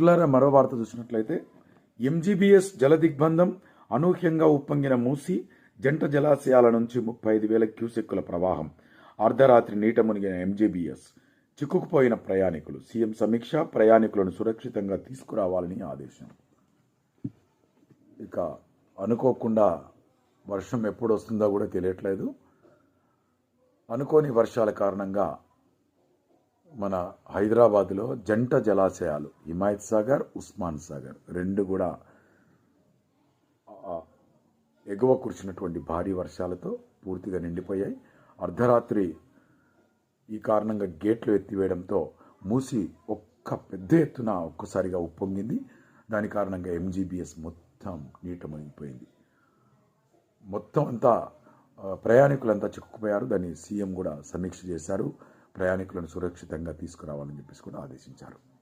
మిత్రులారా మరో వార్త చూసినట్లయితే ఎంజీబీఎస్ జల దిగ్బంధం అనూహ్యంగా ఉప్పొంగిన మూసి జంట జలాశయాల నుంచి ముప్పై ఐదు వేల క్యూసెక్కుల ప్రవాహం. అర్ధరాత్రి నీట మునిగిన ఎంజీబీఎస్ చిక్కుకుపోయిన ప్రయాణికులు. సీఎం సమీక్ష ప్రయాణికులను సురక్షితంగా తీసుకురావాలని ఆదేశం. ఇక అనుకోకుండా వర్షం ఎప్పుడు వస్తుందో కూడా తెలియట్లేదు. అనుకోని వర్షాల కారణంగా మన హైదరాబాద్లో జంట జలాశయాలు హిమాయత్ సాగర్ ఉస్మాన్ సాగర్ రెండు కూడా ఎగువ కురిసినటువంటి భారీ వర్షాలతో పూర్తిగా నిండిపోయాయి. అర్ధరాత్రి ఈ కారణంగా గేట్లు ఎత్తివేయడంతో మూసి ఒక్క పెద్ద ఎత్తున ఒక్కసారిగా ఉప్పొంగింది. దాని కారణంగా ఎంజీబీఎస్ మొత్తం నీట మునిగిపోయింది మొత్తం అంతా ప్రయాణికులంతా చిక్కుకుపోయారు. దాన్ని సీఎం కూడా సమీక్ష చేశారు. ప్రయాణికులను సురక్షితంగా తీసుకురావాలని చెప్పేసి కూడా ఆదేశించారు.